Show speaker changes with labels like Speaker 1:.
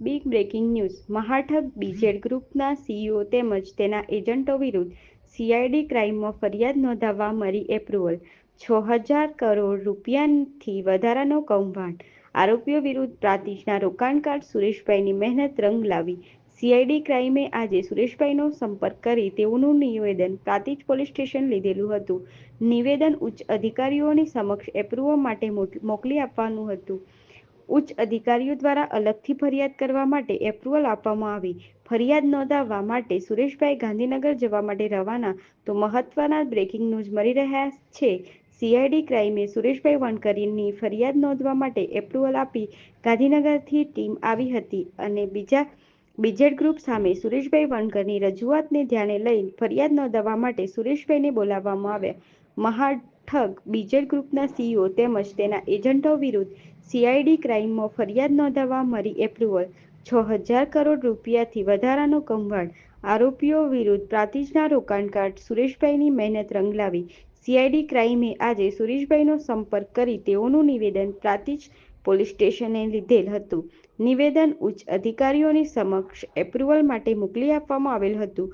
Speaker 1: Big breaking news મહાઠક બીજેડ ગ્રુપના CEO તેમજ તેના એજન્ટો વિરુદ્ધ સીઆઈડી ક્રાઇમમાં ફરિયાદ નોંધાવવા મળી એપ્રુવલ છ હજાર કરોડ રૂપિયાથી વધારાનો કૌભાંડ. આરોપીઓ વિરુદ્ધ પ્રાતિજના રોકાણકાર સુરેશભાઈની મહેનત રંગ લાવી. સીઆઈડી ક્રાઇમે આજે સુરેશભાઈનો સંપર્ક કરી તેઓનું નિવેદન પ્રાતિજ પોલીસ સ્ટેશન લીધેલું હતું. નિવેદન ઉચ્ચ અધિકારીઓની સમક્ષ એપ્રુવલ માટે મોકલી આપવાનું હતું. ઉચ્ચ અધિકારીઓ દ્વારા અલગથી ફરિયાદ કરવા માટે એપ્રુવલ આપવામાં આવી. ફરિયાદ નોંધાવવા માટે સુરેશભાઈ ગાંધીનગર જવા માટે રવાના. તો મહત્વના બ્રેકિંગ ન્યૂઝ મળી રહ્યા છે. સીઆઈડી ક્રાઇમે સુરેશભાઈ વણકરીની ફરિયાદ નોંધવા માટે એપ્રુવલ આપી ગાંધીનગરથી ટીમ આવી હતી અને બીજા, બીજેડ ગ્રુપ સામે સુરેશભાઈ વણકરની રજૂઆતને ધ્યાને લઈ ફરિયાદ નોંધાવવા માટે સુરેશભાઈને બોલાવવામાં આવ્યા. મહાઠગ બીજેડ ગ્રુપના સીઈઓ તેમજ તેના એજન્ટો વિરુદ્ધ સીઆઈડી ક્રાઇમમાં ફરિયાદ નોંધાવવા મળી એપ્રુવલ. છ હજાર કરોડ રૂપિયાથી વધારાનો કૌભાંડ આરોપીઓ વિરુદ્ધ પ્રાતિજના રોકાણકાર સુરેશભાઈની મહેનત રંગ લાવી સીઆઈડી ક્રાઇમે આજે સુરેશભાઈનો સંપર્ક કરી તેઓનું નિવેદન પ્રાતિજ પોલીસ સ્ટેશને લીધેલ હતું. નિવેદન ઉચ્ચ અધિકારીઓની સમક્ષ એપ્રુવલ માટે મોકલી આપવામાં આવેલ હતું.